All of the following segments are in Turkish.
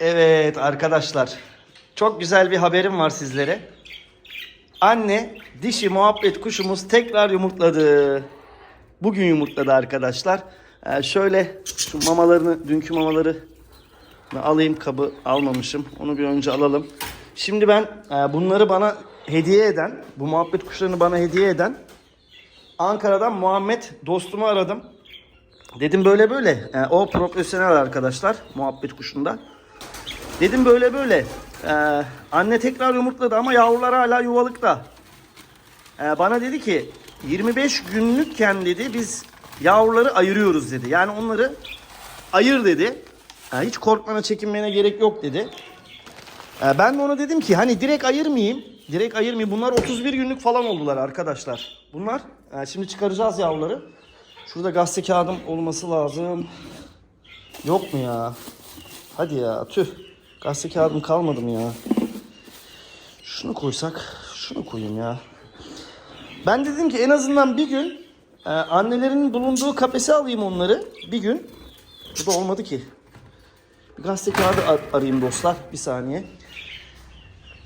Evet arkadaşlar. Çok güzel bir haberim var sizlere. Anne dişi muhabbet kuşumuz tekrar yumurtladı. Bugün yumurtladı arkadaşlar. Ee, şöyle şu mamalarını, dünkü mamaları alayım kabı almamışım. Onu bir önce alalım. Şimdi ben e, bunları bana hediye eden, bu muhabbet kuşlarını bana hediye eden Ankara'dan Muhammed dostumu aradım. Dedim böyle böyle. E, o profesyonel arkadaşlar muhabbet kuşunda. Dedim böyle böyle. E, anne tekrar yumurtladı ama yavrular hala yuvalıkta. E, bana dedi ki 25 günlükken dedi biz yavruları ayırıyoruz dedi. Yani onları ayır dedi. E, hiç korkmana çekinmene gerek yok dedi. E, ben de ona dedim ki hani direkt ayırmayayım. Direkt ayırmayayım. Bunlar 31 günlük falan oldular arkadaşlar. Bunlar e, şimdi çıkaracağız yavruları. Şurada gazete kağıdım olması lazım. Yok mu ya? Hadi ya tüh. Gazete kağıdım kalmadı mı ya? Şunu koysak. Şunu koyayım ya. Ben dedim ki en azından bir gün e, annelerinin bulunduğu kafese alayım onları. Bir gün. Bu da olmadı ki. Bir gazete kağıdı ar- arayayım dostlar. Bir saniye.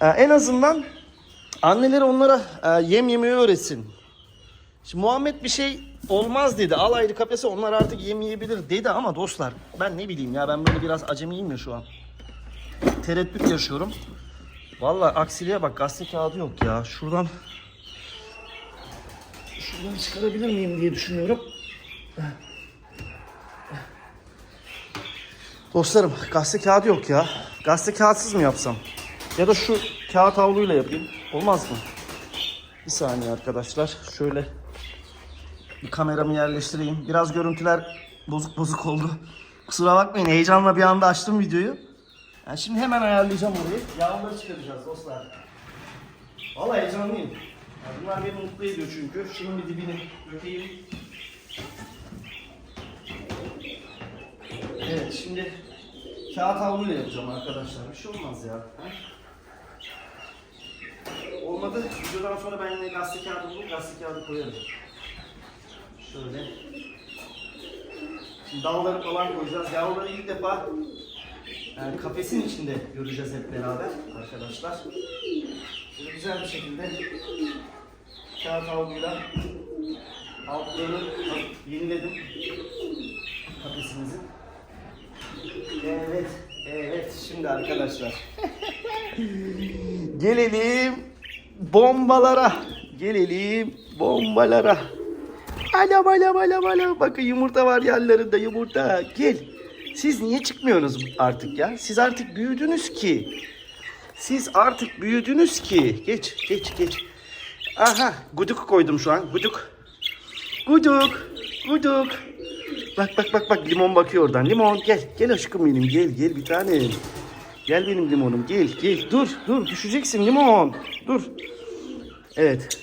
E, en azından anneleri onlara e, yem yemeyi öğretsin. Şimdi Muhammed bir şey olmaz dedi. Al ayrı kafese onlar artık yem yiyebilir dedi ama dostlar ben ne bileyim ya ben böyle biraz acemiyim ya şu an. Tereddüt yaşıyorum. Vallahi aksiliğe bak gazete kağıdı yok ya. Şuradan şuradan çıkarabilir miyim diye düşünüyorum. Dostlarım gazete kağıdı yok ya. Gazete kağıtsız mı yapsam? Ya da şu kağıt havluyla yapayım. Olmaz mı? Bir saniye arkadaşlar. Şöyle bir kameramı yerleştireyim. Biraz görüntüler bozuk bozuk oldu. Kusura bakmayın heyecanla bir anda açtım videoyu. Yani şimdi hemen ayarlayacağım orayı. Yavruları çıkaracağız dostlar. Vallahi heyecanlıyım. Yani bunlar beni mutlu ediyor çünkü. Bir dibini dökeyim. Evet şimdi kağıt havluyla yapacağım arkadaşlar. Bir şey olmaz ya. Ha? Olmadı. Videodan sonra ben yine gazete kağıdı bulup gazete kağıdı koyarım. Şöyle. Şimdi dalları falan koyacağız. Yavruları ilk defa kafesin içinde göreceğiz hep beraber arkadaşlar. Şöyle güzel bir şekilde kağıt havluyla altlarını yeniledim kafesimizin. Evet, evet. Şimdi arkadaşlar Gelelim bombalara. Gelelim bombalara. Alam alam alam alam. Bakın yumurta var yerlerinde yumurta. Gel. Siz niye çıkmıyorsunuz artık ya? Siz artık büyüdünüz ki. Siz artık büyüdünüz ki. Geç geç geç. Aha guduk koydum şu an. Guduk. Guduk. Guduk. Bak bak bak bak limon bakıyor oradan. Limon gel. Gel aşkım benim gel gel bir tane. Gel benim limonum gel gel dur dur düşeceksin limon dur. Evet.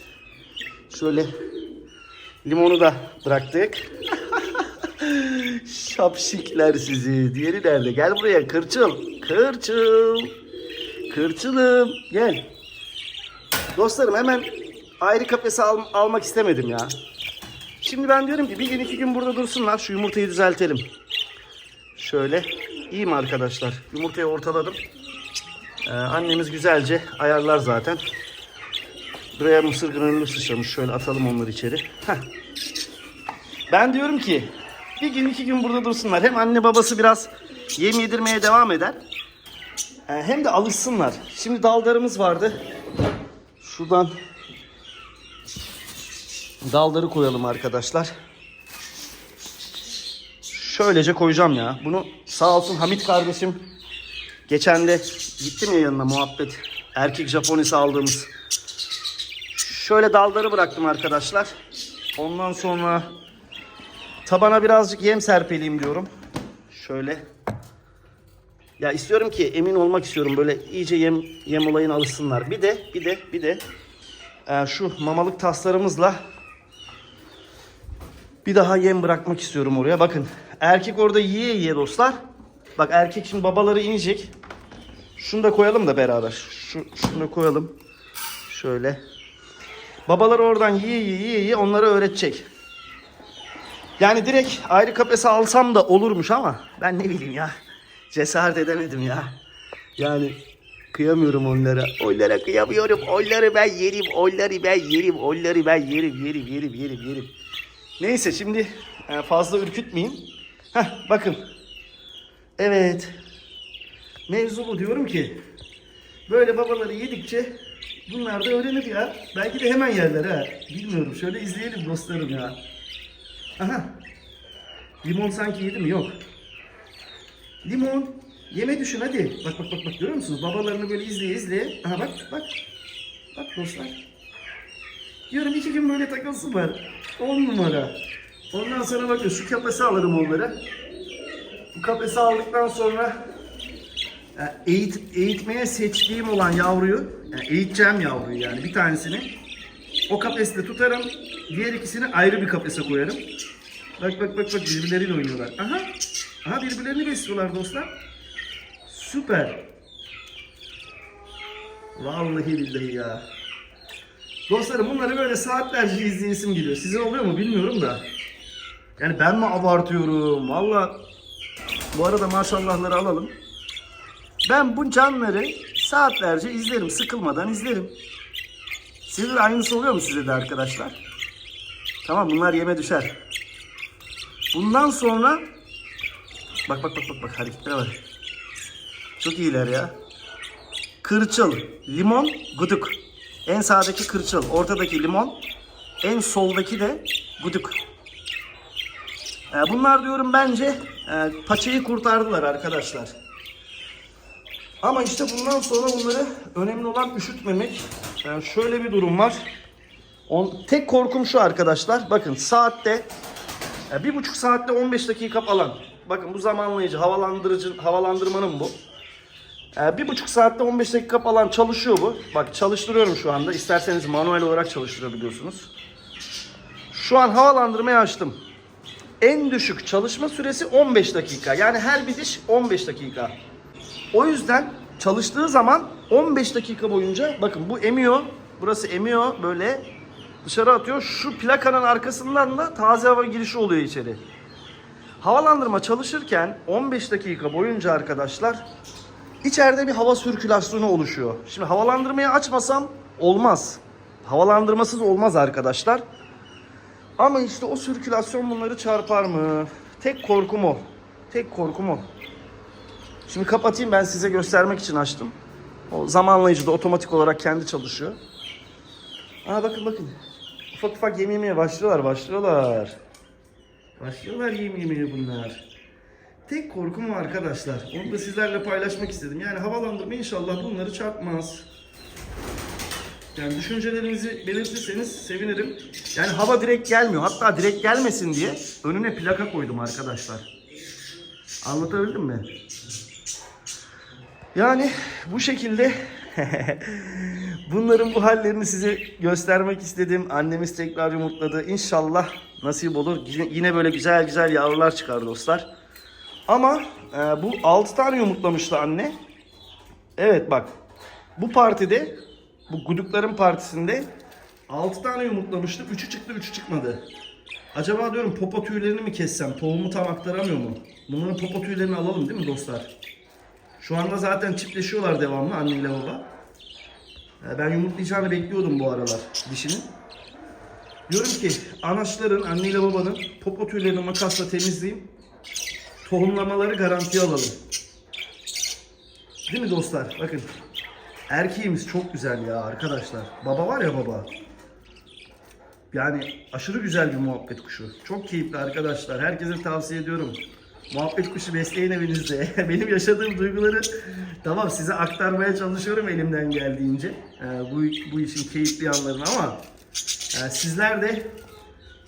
Şöyle limonu da bıraktık. Şapşikler sizi. Diğeri nerede? Gel buraya kırçıl. Kırçıl. Kırçılım gel. Dostlarım hemen ayrı kafese al- almak istemedim ya. Şimdi ben diyorum ki bir gün iki gün burada dursunlar şu yumurtayı düzeltelim. Şöyle. İyi mi arkadaşlar? Yumurtayı ortaladım. Ee, annemiz güzelce ayarlar zaten. Buraya mısır granülü sıçramış. Şöyle atalım onları içeri. Heh. Ben diyorum ki bir gün iki gün burada dursunlar. Hem anne babası biraz yem yedirmeye devam eder. Ee, hem de alışsınlar. Şimdi dallarımız vardı. Şuradan dalları koyalım arkadaşlar. Şöylece koyacağım ya. Bunu sağ olsun Hamit kardeşim geçen de gittim ya yanına muhabbet. Erkek Japonisi aldığımız. Şöyle dalları bıraktım arkadaşlar. Ondan sonra tabana birazcık yem serpeleyeyim diyorum. Şöyle. Ya istiyorum ki emin olmak istiyorum böyle iyice yem yem olayına alışsınlar. Bir de bir de bir de e, şu mamalık taslarımızla bir daha yem bırakmak istiyorum oraya. Bakın erkek orada yiye yiye dostlar. Bak erkek şimdi babaları inecek. Şunu da koyalım da beraber. Şu, şunu da koyalım. Şöyle. Babalar oradan yiye yiye yiye onları öğretecek. Yani direkt ayrı kafese alsam da olurmuş ama ben ne bileyim ya. cesaret edemedim ya. Yani kıyamıyorum onlara. Onlara kıyamıyorum. Onları ben yerim. Onları ben yerim. Onları ben yerim. Yerim, yerim, yerim, yerim. Neyse şimdi e, fazla ürkütmeyeyim. Heh, bakın. Evet. Mevzu bu diyorum ki. Böyle babaları yedikçe bunlar da öğrenir ya. Belki de hemen yerler ha. Bilmiyorum. Şöyle izleyelim dostlarım ya. Aha. Limon sanki yedi mi? Yok. Limon. Yeme düşün hadi. Bak bak bak bak görüyor musunuz? Babalarını böyle izleye izleye. Aha bak bak. Bak dostlar. Diyorum iki gün böyle takılsınlar. On numara. Ondan sonra bakın şu kafesi alırım onlara. Bu kafesi aldıktan sonra e, eğit, eğitmeye seçtiğim olan yavruyu, yani eğiteceğim yavruyu yani bir tanesini o kafeste tutarım. Diğer ikisini ayrı bir kafese koyarım. Bak bak bak bak birbirleriyle oynuyorlar. Aha. Aha birbirlerini besliyorlar dostlar. Süper. Vallahi billahi ya. Dostlarım bunları böyle saatlerce izleyesim geliyor. Size oluyor mu bilmiyorum da. Yani ben mi abartıyorum? Valla bu arada maşallahları alalım. Ben bu canları saatlerce izlerim. Sıkılmadan izlerim. Sizin de aynısı oluyor mu size de arkadaşlar? Tamam bunlar yeme düşer. Bundan sonra bak bak bak bak bak hareketlere bak. Çok iyiler ya. Kırçıl, limon, guduk. En sağdaki kırçıl, ortadaki limon, en soldaki de guduk. Ee, bunlar diyorum bence e, paçayı kurtardılar arkadaşlar. Ama işte bundan sonra bunları önemli olan üşütmemek. Yani şöyle bir durum var. On, tek korkum şu arkadaşlar. Bakın saatte e, bir buçuk saatte 15 dakika falan. Bakın bu zamanlayıcı havalandırıcı havalandırmanın bu. E, bir buçuk saatte 15 dakika falan çalışıyor bu. Bak çalıştırıyorum şu anda. İsterseniz manuel olarak çalıştırabiliyorsunuz. Şu an havalandırmayı açtım. En düşük çalışma süresi 15 dakika. Yani her bir diş 15 dakika. O yüzden çalıştığı zaman 15 dakika boyunca bakın bu emiyor. Burası emiyor böyle dışarı atıyor. Şu plakanın arkasından da taze hava girişi oluyor içeri. Havalandırma çalışırken 15 dakika boyunca arkadaşlar içeride bir hava sirkülasyonu oluşuyor. Şimdi havalandırmayı açmasam olmaz. Havalandırmasız olmaz arkadaşlar. Ama işte o sirkülasyon bunları çarpar mı? Tek korkum o. Tek korkum o. Şimdi kapatayım ben size göstermek için açtım. O zamanlayıcı da otomatik olarak kendi çalışıyor. Aa bakın bakın. Ufak ufak yem yemeye başlıyorlar başlıyorlar. Başlıyorlar yem yemeye bunlar. Tek korkum o arkadaşlar. Onu da sizlerle paylaşmak istedim. Yani havalandırma inşallah bunları çarpmaz. Yani düşüncelerinizi belirtirseniz sevinirim. Yani hava direkt gelmiyor. Hatta direkt gelmesin diye önüne plaka koydum arkadaşlar. Anlatabildim mi? Yani bu şekilde bunların bu hallerini size göstermek istedim. Annemiz tekrar yumurtladı. İnşallah nasip olur. Yine- böyle güzel güzel yavrular çıkar dostlar. Ama e, bu 6 tane yumurtlamıştı anne. Evet bak. Bu partide bu gudukların partisinde 6 tane yumurtlamıştı. 3'ü çıktı 3'ü çıkmadı. Acaba diyorum popo tüylerini mi kessem? Tohumu tam aktaramıyor mu? Bunların popo tüylerini alalım değil mi dostlar? Şu anda zaten çiftleşiyorlar devamlı anneyle baba. Ee, Ben yumurtlayacağını bekliyordum bu aralar dişinin. Diyorum ki anaçların, anneyle babanın popo tüylerini makasla temizleyeyim. Tohumlamaları garantiye alalım. Değil mi dostlar? Bakın. Erkeğimiz çok güzel ya arkadaşlar. Baba var ya baba. Yani aşırı güzel bir muhabbet kuşu. Çok keyifli arkadaşlar. Herkese tavsiye ediyorum. Muhabbet kuşu besleyin evinizde. Benim yaşadığım duyguları tamam size aktarmaya çalışıyorum elimden geldiğince. Ee, bu, bu işin keyifli yanlarını ama e, sizler de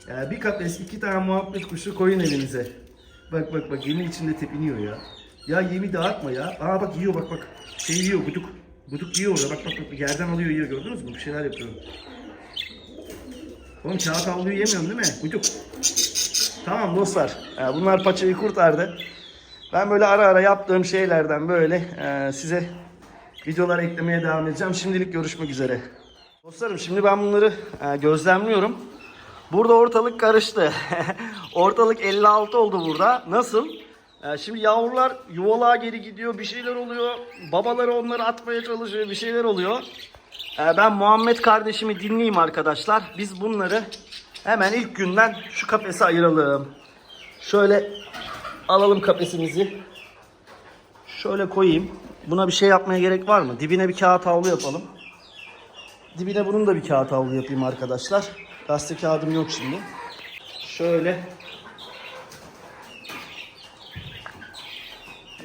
e, bir kafes iki tane muhabbet kuşu koyun evinize. Bak bak bak yemin içinde tepiniyor ya. Ya yemi dağıtma ya. Aa bak yiyor bak bak. Şey yiyor guduk. Guduk yiyor orada bak bak bak yerden alıyor yiyor gördünüz mü? Bir şeyler yapıyor. Oğlum kağıt havluyu yemiyorsun değil mi? Guduk. Tamam dostlar. Ee, Bunlar paçayı kurtardı. Ben böyle ara ara yaptığım şeylerden böyle e, size videolar eklemeye devam edeceğim. Şimdilik görüşmek üzere. Dostlarım şimdi ben bunları e, gözlemliyorum. Burada ortalık karıştı. ortalık 56 oldu burada. Nasıl? Ee, şimdi yavrular yuvalığa geri gidiyor, bir şeyler oluyor. Babaları onları atmaya çalışıyor, bir şeyler oluyor. Ben Muhammed kardeşimi dinleyeyim arkadaşlar. Biz bunları hemen ilk günden şu kafese ayıralım. Şöyle alalım kafesimizi. Şöyle koyayım. Buna bir şey yapmaya gerek var mı? Dibine bir kağıt havlu yapalım. Dibine bunun da bir kağıt havlu yapayım arkadaşlar. Gazete kağıdım yok şimdi. Şöyle.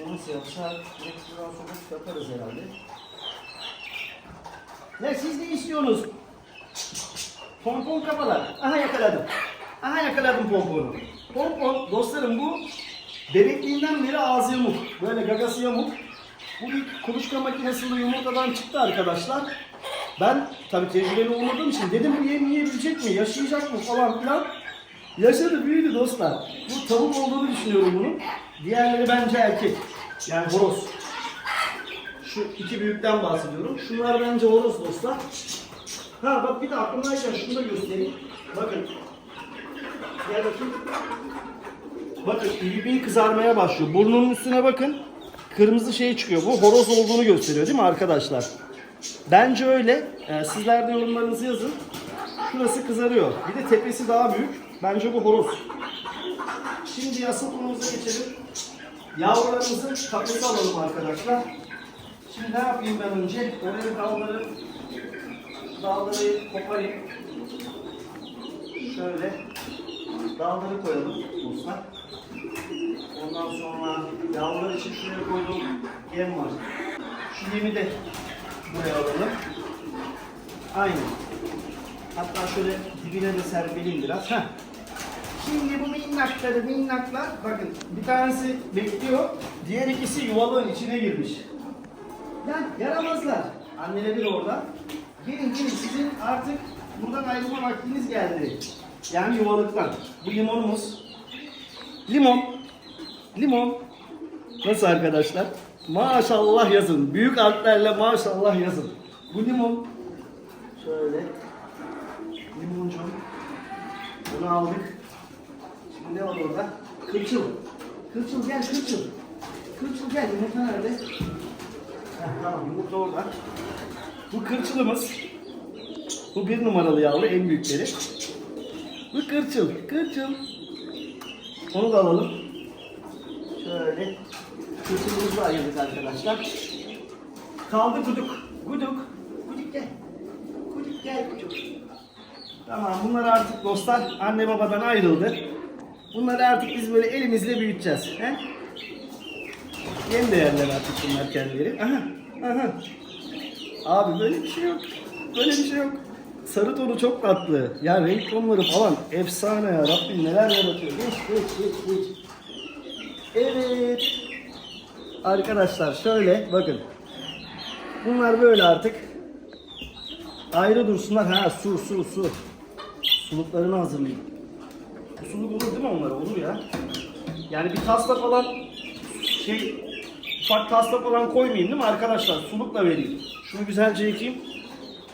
Nasıl yapsak? Buradan sonra yaparız herhalde. Ne siz ne istiyorsunuz? Pompon kafalar. Aha yakaladım. Aha yakaladım pomponu. Pompon dostlarım bu bebekliğinden beri ağzı yamuk. Böyle gagası yamuk. Bu bir kuluçka makinesinde yumurtadan çıktı arkadaşlar. Ben tabii tecrübeli olmadığım için dedim bu yem yiyebilecek mi, yaşayacak mı falan filan. Yaşadı, büyüdü dostlar. Bu tavuk olduğunu düşünüyorum bunun. Diğerleri bence erkek. Yani horoz. Şu iki büyükten bahsediyorum. Şunlar bence horoz dostlar. Ha bak bir de aklımdayken şunu da göstereyim. Bakın. Gel bakayım. Bakın ibibi kızarmaya başlıyor. Burnunun üstüne bakın. Kırmızı şey çıkıyor. Bu horoz olduğunu gösteriyor değil mi arkadaşlar? Bence öyle. Ee, sizler de yorumlarınızı yazın. Şurası kızarıyor. Bir de tepesi daha büyük. Bence bu horoz. Şimdi asıl konumuza geçelim. Yavrularımızın kafesi alalım arkadaşlar. Şimdi ne yapayım ben önce? Oraya dalları, dalları koparayım. Şöyle dalları koyalım dostlar. Ondan sonra yavrular için şuraya koyduğum yem var. Şu yemi de buraya alalım. Aynen. Hatta şöyle dibine de serpeleyim biraz. Heh. Şimdi bu minnakları minnaklar bakın bir tanesi bekliyor. Diğer ikisi yuvalığın içine girmiş. Lan yaramazlar. Anneleri de orada. Gelin gelin sizin artık buradan ayrılma vaktiniz geldi. Yani yuvalıktan. Bu limonumuz. Limon. Limon. Nasıl arkadaşlar? Maşallah yazın. Büyük harflerle maşallah yazın. Bu limon. Şöyle. Limoncuğum. Bunu aldık. Şimdi ne var orada? Kılçıl. Kılçıl gel kılçıl. Kılçıl gel. Yumurta nerede? Heh, tamam yumurta orada. Bu kırçılımız. Bu bir numaralı yavru en büyükleri. Bu kırçıl. Kırçıl. Onu da alalım. Şöyle. Kırçılımızı ayırdık arkadaşlar. Kaldı guduk. Guduk. Guduk gel. Guduk gel guduk. Tamam bunlar artık dostlar anne babadan ayrıldı. Bunları artık biz böyle elimizle büyüteceğiz. He? Yem de yerler artık bunlar kendileri. Aha, aha. Abi böyle bir şey yok. Böyle bir şey yok. Sarı tonu çok tatlı. Ya renk tonları falan efsane ya. Rabbim neler yaratıyor. Geç, geç, geç, geç. Evet. Arkadaşlar şöyle bakın. Bunlar böyle artık. Ayrı dursunlar. Ha su, su, su. Suluklarını hazırlayayım. Suluk olur değil mi onlara? Olur ya. Yani bir tasla falan şey ufak tasla falan koymayayım değil mi arkadaşlar? Sulukla vereyim. Şunu güzelce yıkayayım.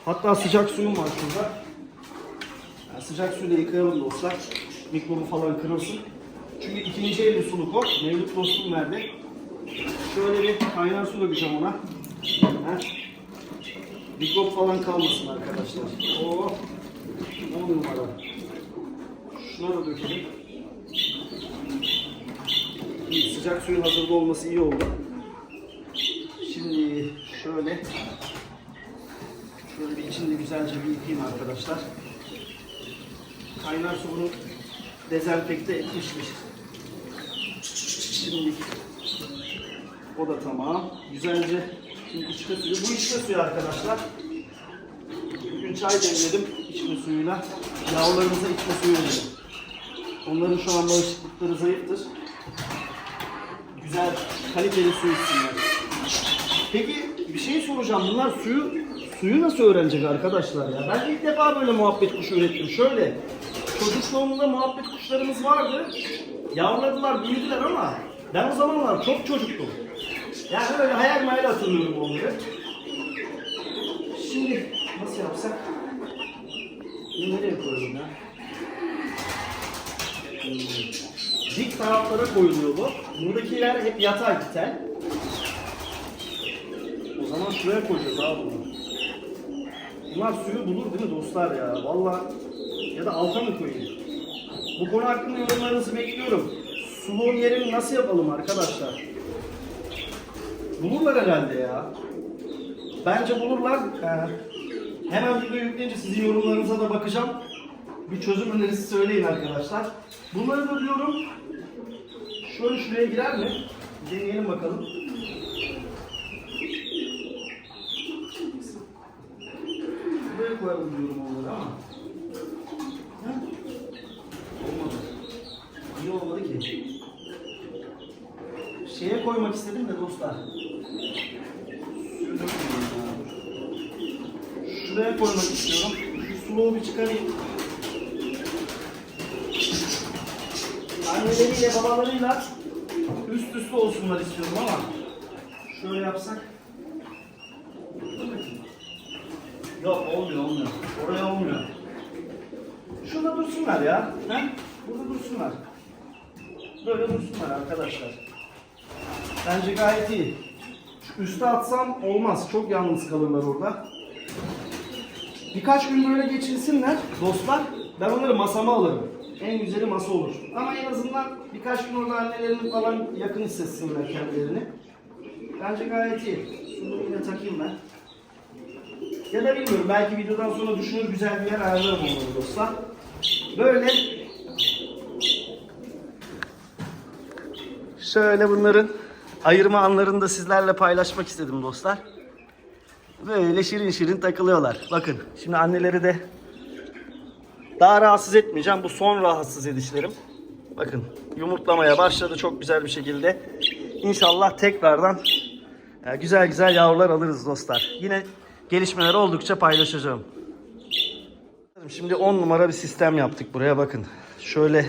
Hatta sıcak suyum var şurada. Yani sıcak suyla yıkayalım dostlar. Mikrobu falan kırılsın. Çünkü ikinci el suluk o. Mevlüt dostum verdi. Şöyle bir kaynar su dökeceğim ona. Heh. Mikrop falan kalmasın arkadaşlar. Oo. On numara. Şuna da dökelim. Sıcak suyun hazırda olması iyi oldu. Şimdi şöyle içinde güzelce bir yıkayayım arkadaşlar. Kaynar su bunu dezenfekte etmişmiş. Şimdi o da tamam. Güzelce şimdi içme suyu. Bu içme suyu arkadaşlar. Bugün çay demledim içme suyuyla. Yavrularımıza içme suyu verelim. Onların şu an bağışıklıkları zayıftır. Güzel, kaliteli su içsinler. Peki bir şey soracağım. Bunlar suyu suyu nasıl öğrenecek arkadaşlar ya? Ben ilk defa böyle muhabbet kuşu ürettim. Şöyle çocukluğumda muhabbet kuşlarımız vardı. Yavruladılar, büyüdüler ama ben o zamanlar çok çocuktum. Yani öyle hayal mayal hatırlıyorum onları. Şimdi nasıl yapsak? Bunu nereye koyalım ya? Hmm. dik taraflara koyuluyor bu. Buradakiler hep yatay tel. O zaman şuraya koyacağız abi bunu. Bunlar suyu bulur değil mi dostlar ya? Vallahi ya da alta mı koyayım? Bu konu hakkında yorumlarınızı bekliyorum. Suluğun yerini nasıl yapalım arkadaşlar? Bulurlar herhalde ya. Bence bulurlar. Ee, hemen video yükleyince sizin yorumlarınıza da bakacağım. Bir çözüm önerisi söyleyin arkadaşlar. Bunları da diyorum. Şöyle şuraya girer mi? Deneyelim bakalım. Buraya koyalım diyorum onları ama. Ha? Olmadı. İyi olmadı ki. Şeye koymak istedim de dostlar. Şuraya koymak istiyorum. Şu suluğu bir çıkarayım. Anneleriyle babalarıyla üst üste olsunlar istiyorum ama şöyle yapsak Yok olmuyor olmuyor. Oraya olmuyor. Şurada dursunlar ya. He? Burada dursunlar. Böyle dursunlar arkadaşlar. Bence gayet iyi. Üste atsam olmaz. Çok yalnız kalırlar orada. Birkaç gün böyle geçirsinler dostlar. Ben onları masama alırım. En güzeli masa olur. Ama en azından birkaç gün orada annelerini falan yakın hissetsinler kendilerini. Bence gayet iyi. Şunu yine takayım ben. Ya da bilmiyorum belki videodan sonra düşünür güzel bir yer ayarlarım onları dostlar. Böyle şöyle bunların ayırma anlarını da sizlerle paylaşmak istedim dostlar. Böyle şirin şirin takılıyorlar. Bakın şimdi anneleri de daha rahatsız etmeyeceğim. Bu son rahatsız edişlerim. Bakın yumurtlamaya başladı çok güzel bir şekilde. İnşallah tekrardan e, güzel güzel yavrular alırız dostlar. Yine gelişmeler oldukça paylaşacağım. Şimdi 10 numara bir sistem yaptık buraya bakın. Şöyle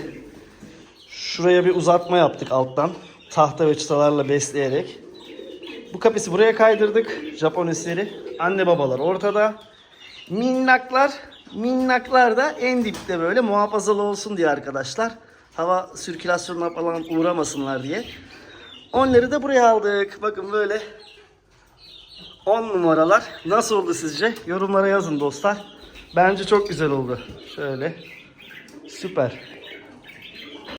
şuraya bir uzatma yaptık alttan. Tahta ve çıtalarla besleyerek. Bu kapısı buraya kaydırdık. Japonesleri. Anne babalar ortada. Minnaklar, minnaklar da en dipte böyle muhafazalı olsun diye arkadaşlar. Hava sirkülasyonuna falan uğramasınlar diye. Onları da buraya aldık. Bakın böyle 10 numaralar. Nasıl oldu sizce? Yorumlara yazın dostlar. Bence çok güzel oldu. Şöyle. Süper.